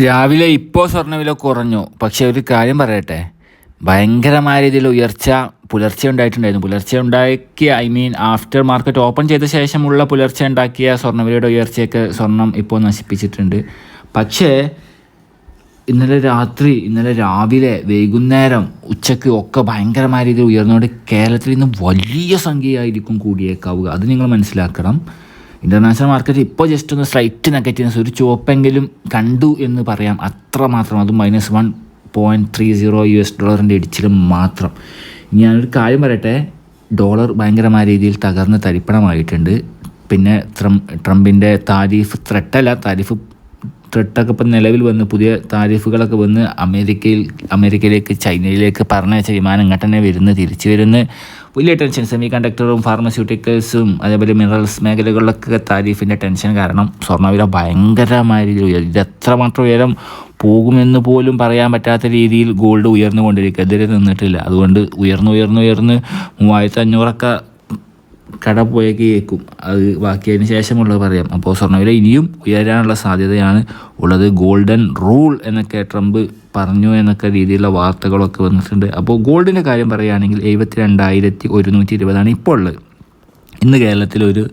രാവിലെ ഇപ്പോൾ സ്വർണവില കുറഞ്ഞു. പക്ഷേ ഒരു കാര്യം പറയട്ടെ. ഭയങ്കരമായ രീതിയിൽ ഉയർച്ച പുലർച്ചെ ഉണ്ടായിട്ടുണ്ടായിരുന്നു. പുലർച്ചെ ഉണ്ടാക്കിയ I mean after market open ചെയ്ത ശേഷമുള്ള പുലർച്ചെ ഉണ്ടാക്കിയ സ്വർണവിലയുടെ ഉയർച്ചയൊക്കെ സ്വർണം ഇപ്പോൾ നശിപ്പിച്ചിട്ടുണ്ട്. പക്ഷേ ഇന്നലെ രാത്രി ഇന്നലെ രാവിലെ വൈകുന്നേരം ഉച്ചയ്ക്ക് ഒക്കെ ഭയങ്കരമായ രീതിയിൽ ഉയർന്നുകൊണ്ട് കേരളത്തിൽ ഇന്ന് വലിയ സംഖ്യയായിരിക്കും കൂടിയേക്കാവുക. അത് നിങ്ങൾ മനസ്സിലാക്കണം. ഇന്റർനാഷണൽ മാർക്കറ്റ് ഇപ്പോൾ ജസ്റ്റ് ഒന്ന് സ്ലൈറ്റ് നെഗറ്റീവ്നെസ് ഒരു ചുവപ്പെങ്കിലും കണ്ടു എന്ന് പറയാം. അത്ര മാത്രം അതും minus one point three zero U S ഡോളറിന്റെ ഇടിച്ചിൽ മാത്രം. ഇനി ഞാനൊരു കാര്യം പറയട്ടെ. ഡോളർ ഭയങ്കരമായ രീതിയിൽ തകർന്ന് തരിപ്പണമായിട്ടുണ്ട്. പിന്നെ ട്രം- ട്രംപിന്റെ താരിഫ് ത്രെട്ടല്ല താരിഫ് ത്രെട്ടൊക്കെ ഇപ്പം നിലവിൽ വന്ന് പുതിയ താരിഫുകളൊക്കെ വന്ന് അമേരിക്കയിൽ അമേരിക്കയിലേക്ക് ചൈനയിലേക്ക് പറഞ്ഞയച്ച വിമാനം ഇങ്ങോട്ട് തന്നെ വരുന്ന് തിരിച്ചു വരുന്ന്. വലിയ ടെൻഷൻ സെമി കണ്ടക്ടറും ഫാർമസ്യൂട്ടിക്കൽസും അതേപോലെ മിനറൽസ് മേഖലകളിലൊക്കെ താരിഫിന്റെ ടെൻഷൻ കാരണം സ്വർണവില ഭയങ്കരമായ രീതിയിൽ ഉയരും ഇത് എത്രമാത്രം ഉയരം പോകുമെന്ന് പോലും പറയാൻ പറ്റാത്ത രീതിയിൽ ഗോൾഡ് ഉയർന്നുകൊണ്ടിരിക്കുക. എതിരെ നിന്നിട്ടില്ല. അതുകൊണ്ട് ഉയർന്ന് ഉയർന്ന് ഉയർന്ന് മൂവായിരത്തി അഞ്ഞൂറൊക്കെ കട പോയേക്കും അത് ബാക്കി അതിന് ശേഷമുള്ളത് പറയാം. അപ്പോൾ സ്വർണവില ഇനിയും ഉയരാനുള്ള സാധ്യതയാണ് ഉള്ളത്. ഗോൾഡൻ റൂൾ എന്നൊക്കെ ട്രംപ് പറഞ്ഞു എന്നൊക്കെ രീതിയിലുള്ള വാർത്തകളൊക്കെ വന്നിട്ടുണ്ട്. അപ്പോൾ ഗോൾഡിന്റെ കാര്യം പറയുകയാണെങ്കിൽ എഴുപത്തി രണ്ടായിരത്തി ഒരുന്നൂറ്റി ഇരുപതാണ് ഇപ്പോൾ ഉള്ളത്. ഇന്ന് കേരളത്തിൽ ഒരു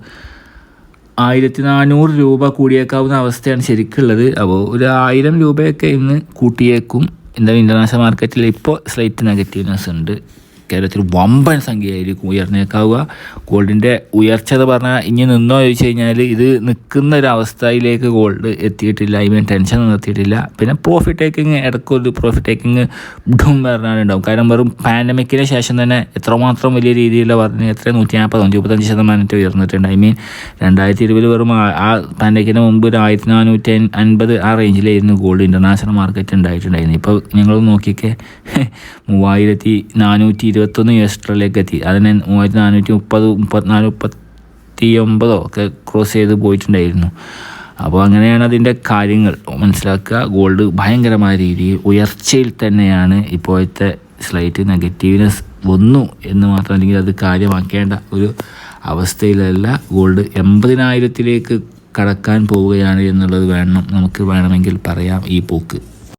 ആയിരത്തി നാനൂറ് രൂപ കൂടിയേക്കാവുന്ന അവസ്ഥയാണ് ശരിക്കുള്ളത് അപ്പോൾ ഒരു ആയിരം രൂപയൊക്കെ ഇന്ന് കൂട്ടിയേക്കും. എന്തായാലും ഇന്റർനാഷണൽ മാർക്കറ്റിൽ ഇപ്പോൾ സ്ലൈറ്റ് നെഗറ്റീവ്നെസ് ഉണ്ട്. കേരളത്തിൽ വമ്പൻ സംഖ്യയായിരിക്കും ഉയർന്നേക്കാവുക. ഗോൾഡിന്റെ ഉയർച്ച എന്ന് പറഞ്ഞാൽ ഇനി നിന്നോ ചോദിച്ചു കഴിഞ്ഞാൽ ഇത് നിൽക്കുന്ന ഒരു അവസ്ഥയിലേക്ക് ഗോൾഡ് എത്തിയിട്ടില്ല. ഐ മീൻ ടെൻഷൻ നിർത്തിയിട്ടില്ല. പിന്നെ പ്രോഫിറ്റ് ടേക്കിങ് ഇടയ്ക്കൊരു പ്രോഫിറ്റ് ടേക്കിങ് ഡും പറഞ്ഞാലുണ്ടാവും. കാരണം വെറും പാൻഡമിക്കിന് ശേഷം തന്നെ എത്രമാത്രം വലിയ രീതിയിലുള്ള വർദ്ധന എത്ര നൂറ്റി നാൽപ്പത് മുപ്പത്തഞ്ച് ശതമാനത്തെ ഉയർന്നിട്ടുണ്ട്. ഐ മീൻ രണ്ടായിരത്തി ഇരുപതിൽ വെറും ആ പാൻഡമിക്കിന് മുമ്പ് ഒരു ആയിരത്തി നാനൂറ്റി അൻപത് ആ റേഞ്ചിലായിരുന്നു ഗോൾഡ് ഇന്റർനാഷണൽ മാർക്കറ്റ് ഉണ്ടായിട്ടുണ്ടായിരുന്നു ഇപ്പോൾ ഞങ്ങൾ നോക്കിയൊക്കെ മൂവായിരത്തി നാനൂറ്റി ഇരുപത്തൊന്ന് യു എസ് ഡോളറിലേക്ക് എത്തി. അതിന് മൂവായിരത്തി നാനൂറ്റി മുപ്പത് മുപ്പത്തിനാല് മുപ്പത്തി ഒമ്പതോ ഒക്കെ ക്രോസ് ചെയ്ത് പോയിട്ടുണ്ടായിരുന്നു. അപ്പോൾ അങ്ങനെയാണ് അതിന്റെ കാര്യങ്ങൾ മനസ്സിലാക്കുക. ഗോൾഡ് ഭയങ്കരമായ രീതിയിൽ ഉയർച്ചയിൽ തന്നെയാണ് ഇപ്പോഴത്തെ സ്ലൈറ്റ് നെഗറ്റീവ്നെസ് വന്നു എന്ന് മാത്രം അല്ലെങ്കിൽ അത് കാര്യമാക്കേണ്ട ഒരു അവസ്ഥയിലല്ല. ഗോൾഡ് എൺപതിനായിരത്തിലേക്ക് കടക്കാൻ പോവുകയാണ് എന്നുള്ളത് വേണം നമുക്ക് വേണമെങ്കിൽ പറയാം ഈ പോക്ക്.